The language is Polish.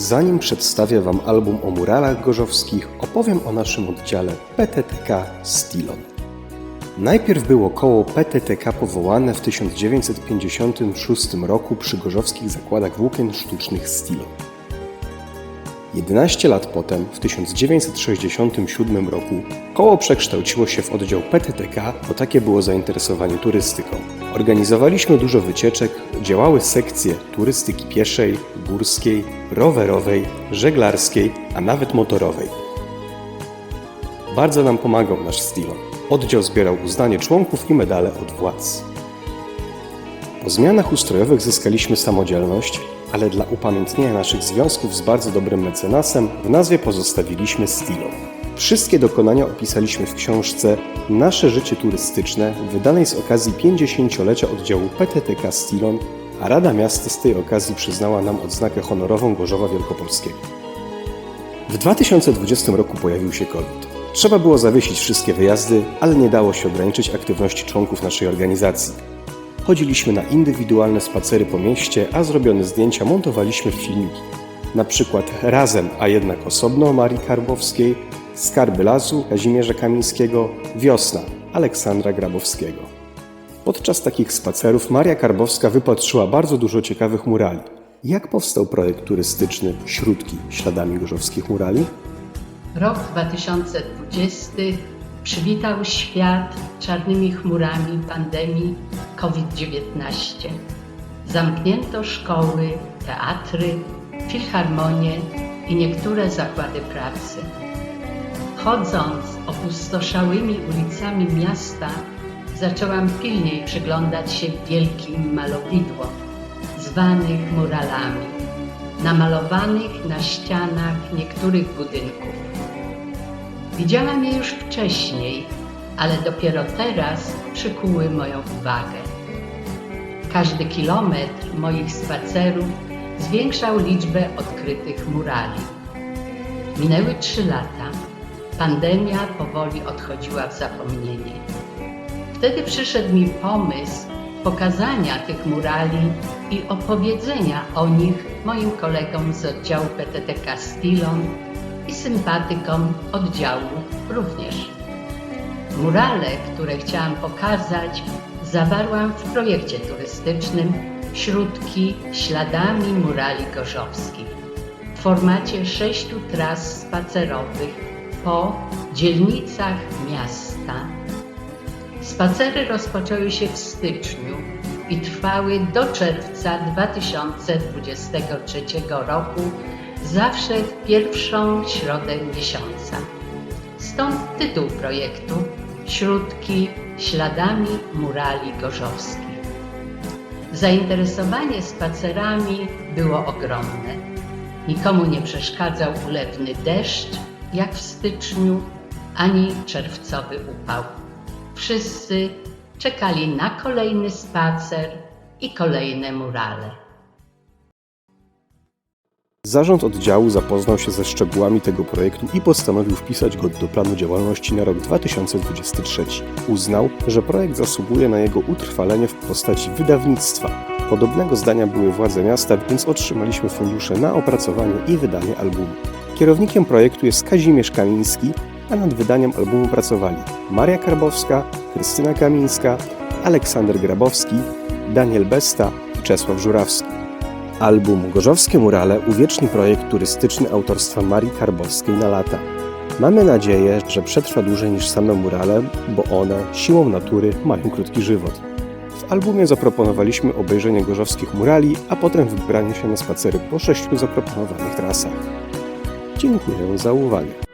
Zanim przedstawię Wam album o muralach gorzowskich, opowiem o naszym oddziale PTTK Stilon. Najpierw było koło PTTK powołane w 1956 roku przy gorzowskich zakładach włókien sztucznych Stilon. 11 lat potem, w 1967 roku, koło przekształciło się w oddział PTTK, bo takie było zainteresowanie turystyką. Organizowaliśmy dużo wycieczek, działały sekcje turystyki pieszej, górskiej, rowerowej, żeglarskiej, a nawet motorowej. Bardzo nam pomagał nasz Stilon. Oddział zbierał uznanie członków i medale od władz. Po zmianach ustrojowych zyskaliśmy samodzielność, ale dla upamiętnienia naszych związków z bardzo dobrym mecenasem w nazwie pozostawiliśmy Stilon. Wszystkie dokonania opisaliśmy w książce Nasze życie turystyczne, wydanej z okazji 50-lecia oddziału PTTK Stilon, a Rada Miasta z tej okazji przyznała nam odznakę honorową Gorzowa Wielkopolskiego. W 2020 roku pojawił się COVID. Trzeba było zawiesić wszystkie wyjazdy, ale nie dało się ograniczyć aktywności członków naszej organizacji. Chodziliśmy na indywidualne spacery po mieście, a zrobione zdjęcia montowaliśmy w filmiki. Na przykład razem, a jednak osobno Marii Karbowskiej, Skarby Lasu Kazimierza Kamińskiego, Wiosna Aleksandra Grabowskiego. Podczas takich spacerów Maria Karbowska wypatrzyła bardzo dużo ciekawych murali. Jak powstał projekt turystyczny Śródki śladami gorzowskich murali? Rok 2020 przywitał świat czarnymi chmurami pandemii COVID-19. Zamknięto szkoły, teatry, filharmonie i niektóre zakłady pracy. Chodząc opustoszałymi ulicami miasta, zaczęłam pilniej przyglądać się wielkim malowidłom, zwanych muralami, namalowanych na ścianach niektórych budynków. Widziałam je już wcześniej, ale dopiero teraz przykuły moją uwagę. Każdy kilometr moich spacerów zwiększał liczbę odkrytych murali. Minęły trzy lata. Pandemia powoli odchodziła w zapomnienie. Wtedy przyszedł mi pomysł pokazania tych murali i opowiedzenia o nich moim kolegom z oddziału PTTK Stilon i sympatykom oddziału również. Murale, które chciałam pokazać, zawarłam w projekcie turystycznym Śródki śladami murali gorzowskich w formacie sześciu tras spacerowych po dzielnicach miasta. Spacery rozpoczęły się w styczniu i trwały do czerwca 2023 roku, zawsze w pierwszą środę miesiąca. Stąd tytuł projektu Śródki śladami murali gorzowskich. Zainteresowanie spacerami było ogromne. Nikomu nie przeszkadzał ulewny deszcz, jak w styczniu, ani czerwcowy upał. Wszyscy czekali na kolejny spacer i kolejne murale. Zarząd oddziału zapoznał się ze szczegółami tego projektu i postanowił wpisać go do planu działalności na rok 2023. Uznał, że projekt zasługuje na jego utrwalenie w postaci wydawnictwa. Podobnego zdania były władze miasta, więc otrzymaliśmy fundusze na opracowanie i wydanie albumu. Kierownikiem projektu jest Kazimierz Kamiński, a nad wydaniem albumu pracowali Maria Karbowska, Krystyna Kamińska, Aleksander Grabowski, Daniel Besta i Czesław Żurawski. Album Gorzowskie Murale uwieczni projekt turystyczny autorstwa Marii Karbowskiej na lata. Mamy nadzieję, że przetrwa dłużej niż same murale, bo one siłą natury mają krótki żywot. W albumie zaproponowaliśmy obejrzenie gorzowskich murali, a potem wybranie się na spacery po sześciu zaproponowanych trasach. Dziękuję za uwagę.